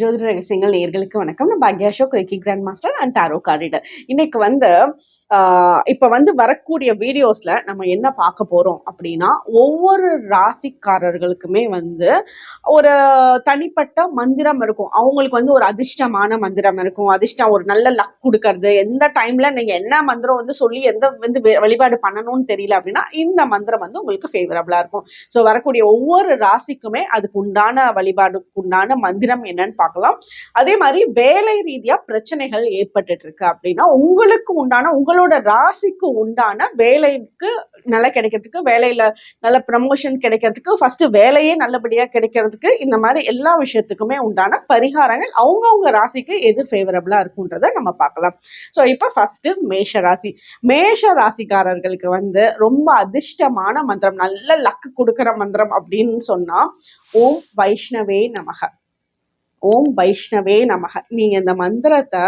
ஜோதிட ரகசியங்கள் நேர்களுக்கு வணக்கம். நான் பாக்யா ஷோ கிரிக்கி கிராண்ட் மாஸ்டர் அண்ட் டாரோ காரிடர் இன்னைக்கு வந்து இப்போ வந்து வரக்கூடிய வீடியோஸில் நம்ம என்ன பார்க்க போகிறோம் அப்படின்னா ஒவ்வொரு ராசிக்காரர்களுக்குமே வந்து ஒரு தனிப்பட்ட மந்திரம் இருக்கும். அவங்களுக்கு வந்து ஒரு அதிர்ஷ்டமான மந்திரம் இருக்கும். அதிர்ஷ்டம் ஒரு நல்ல லக் கொடுக்கறது. எந்த டைமில் நீங்கள் என்ன மந்திரம் வந்து சொல்லி எந்த வந்து வழிபாடு பண்ணணும்னு தெரியல அப்படின்னா இந்த மந்திரம் வந்து உங்களுக்கு ஃபேவரபுளாக இருக்கும். ஸோ வரக்கூடிய ஒவ்வொரு ராசிக்குமே அதுக்கு உண்டான வழிபாடுக்கு உண்டான மந்திரம் என்னன்னு பார்க்கலாம். அதே மாதிரி வேலை ரீதியா பிரச்சனைகள் ஏற்பட்டுட்டு இருக்கு அப்படின்னா உங்களுக்கு உண்டான உங்களோட ராசிக்கு உண்டான வேலைக்கு நல்லா கிடைக்கிறதுக்கு வேலையில நல்ல ப்ரமோஷன் கிடைக்கிறதுக்கு ஃபர்ஸ்ட் வேலையே நல்லபடியா கிடைக்கிறதுக்கு இந்த மாதிரி எல்லா விஷயத்துக்குமே உண்டான பரிகாரங்கள் அவங்கவுங்க ராசிக்கு எது ஃபேவரபிளாக இருக்குன்றத நம்ம பார்க்கலாம். ஸோ இப்போ ஃபர்ஸ்ட் மேஷ ராசி. மேஷ ராசிக்காரர்களுக்கு வந்து ரொம்ப அதிர்ஷ்டமான மந்திரம் நல்ல லக்கு கொடுக்குற மந்திரம் அப்படின்னு சொன்னா ஓம் வைஷ்ணவே நமக. ஓம் வைஷ்ணவே நமக. நீங்க இந்த மந்திரத்தை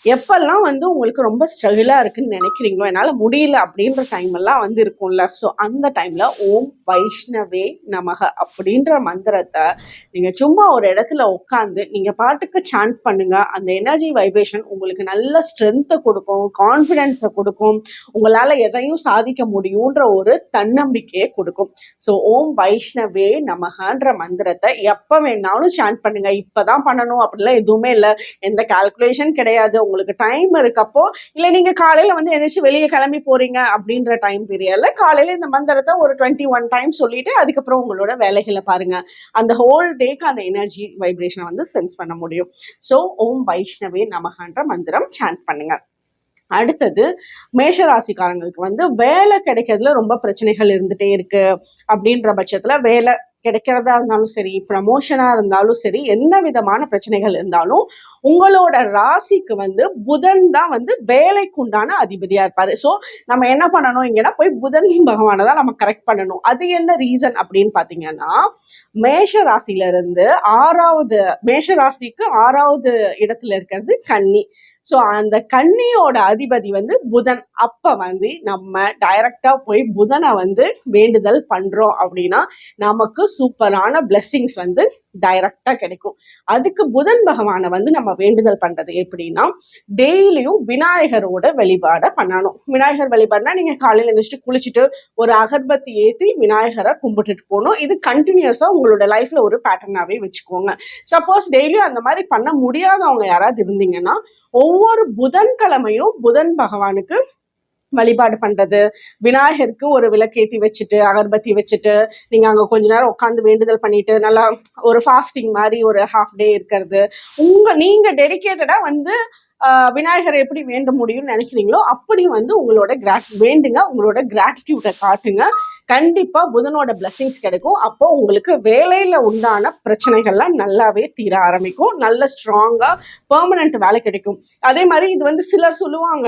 எப்பெல்லாம் வந்து உங்களுக்கு ரொம்ப ஸ்ட்ரகிளாக இருக்குன்னு நினைக்கிறீங்களோ என்னால முடியல அப்படின்ற டைம் எல்லாம் வந்து இருக்கும்ல. ஸோ அந்த டைம்ல ஓம் வைஷ்ணவே நமக அப்படின்ற மந்திரத்தை நீங்க சும்மா ஒரு இடத்துல உட்காந்து நீங்க பாட்டுக்கு சாண்ட் பண்ணுங்க. அந்த எனர்ஜி வைப்ரேஷன் உங்களுக்கு நல்ல ஸ்ட்ரென்த்தை கொடுக்கும் கான்ஃபிடென்ஸை கொடுக்கும். உங்களால எதையும் சாதிக்க முடியுன்ற ஒரு தன்னம்பிக்கையை கொடுக்கும். ஸோ ஓம் வைஷ்ணவே நமகன்ற மந்திரத்தை எப்போ வேணாலும் சாண்ட் பண்ணுங்க. இப்பதான் பண்ணணும் அப்படிலாம் எதுவுமே இல்லை. எந்த கால்குலேஷன் கிடையாது. உங்களுக்கு டைம் இருக்கப்போ இல்லை நீங்க காலையில வந்து எந்திரிச்சு வெளியே கிளம்பி போறீங்க அப்படின்ற டைம் பீரியட்ல காலையில இந்த மந்திரத்தை ஒரு டுவெண்ட்டி ஒன் டைம் சொல்லிட்டு அதுக்கப்புறம் உங்களோட வேலைகளை பாருங்க. அந்த ஹோல் டேக்கு அந்த எனர்ஜி வைப்ரேஷனை வந்து சென்ஸ் பண்ண முடியும். ஸோ ஓம் வைஷ்ணவே நமகன்ற மந்திரம் சாண்ட் பண்ணுங்க. அடுத்தது மேஷராசிக்காரங்களுக்கு வந்து வேலை கிடைக்கிறதுல ரொம்ப பிரச்சனைகள் இருந்துட்டே இருக்கு. அப்படின்ற பட்சத்துல வேலை கிடைக்கிறதா இருந்தாலும் சரி ப்ரமோஷனா இருந்தாலும் சரி என்ன விதமான பிரச்சனைகள் இருந்தாலும் உங்களோட ராசிக்கு வந்து புதன் தான் வந்து வேலைக்கு உண்டான அதிபதியா இருப்பாரு. ஸோ நம்ம என்ன பண்ணணும்? இங்கன்னா போய் புதன் பகவானை தான் நம்ம கரெக்ட் பண்ணணும். அது என்ன ரீசன் அப்படின்னு பாத்தீங்கன்னா மேஷ ராசியில இருந்து ஆறாவது மேஷ ராசிக்கு ஆறாவது இடத்துல இருக்கிறது கன்னி. ஸோ அந்த கன்னியோட அதிபதி வந்து புதன். அப்போ வந்து நம்ம டைரக்டாக போய் புதனை வந்து வேண்டுதல் பண்ணுறோம் அப்படின்னா நமக்கு சூப்பரான பிளெஸ்ஸிங்ஸ் வந்து டைரக்டா கிடைக்கும். அதுக்கு புதன் பகவானை வந்து நம்ம வேண்டுதல் பண்றது எப்படின்னா டெய்லியும் விநாயகரோட வழிபாடை பண்ணணும். விநாயகர் வழிபாடுனா நீங்க காலையில எழுந்திரிச்சிட்டு குளிச்சுட்டு ஒரு அகர்பத்தி ஏத்தி விநாயகரை கும்பிட்டுட்டு போகணும். இது கண்டினியூஸா உங்களோட லைஃப்ல ஒரு பேட்டர்னாவே வச்சுக்கோங்க. சப்போஸ் டெய்லியும் அந்த மாதிரி பண்ண முடியாதவங்க யாராவது இருந்தீங்கன்னா ஒவ்வொரு புதன்கிழமையும் புதன் பகவானுக்கு வழிபாடு பண்ணுறது விநாயகருக்கு ஒரு விளக்கேத்தி வச்சுட்டு அகர்பத்தி வச்சுட்டு நீங்கள் அங்கே கொஞ்ச நேரம் உட்காந்து வேண்டுதல் பண்ணிட்டு நல்லா ஒரு ஃபாஸ்டிங் மாதிரி ஒரு ஹாஃப் டே இருக்கிறது. உங்கள் நீங்கள் டெடிக்கேட்டடாக வந்து விநாயகரை எப்படி வேண்ட முடியும்னு நினைக்கிறீங்களோ அப்படி வந்து உங்களோட கிராட் வேண்டுங்க உங்களோட கிராட்டிடியூட்டை காட்டுங்க. கண்டிப்பாக புதனோட blessings கிடைக்கும். அப்போ உங்களுக்கு வேலையில் உண்டான பிரச்சனைகள்லாம் நல்லாவே தீர ஆரம்பிக்கும். நல்ல ஸ்ட்ராங்காக பெர்மனண்ட் வேலை கிடைக்கும். அதே மாதிரி இது வந்து சிலர் சொல்லுவாங்க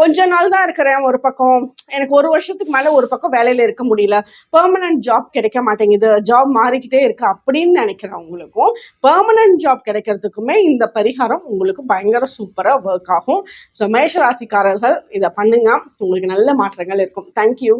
கொஞ்ச நாள் தான் இருக்கிறேன் ஒரு பக்கம். எனக்கு ஒரு வருஷத்துக்கு மேல ஒரு பக்கம் வேலையில இருக்க முடியல. பெர்மனன்ட் ஜாப் கிடைக்க மாட்டேங்குது. ஜாப் மாறிக்கிட்டே இருக்கு அப்படின்னு நினைக்கிறவங்களுக்கும் பெர்மனன்ட் ஜாப் கிடைக்கிறதுக்குமே இந்த பரிகாரம் உங்களுக்கு பயங்கர சூப்பராக ஒர்க் ஆகும். ஸோ மேஷ ராசிக்காரர்கள் இதை பண்ணுங்க. உங்களுக்கு நல்ல மாற்றங்கள் இருக்கும். தேங்க்யூ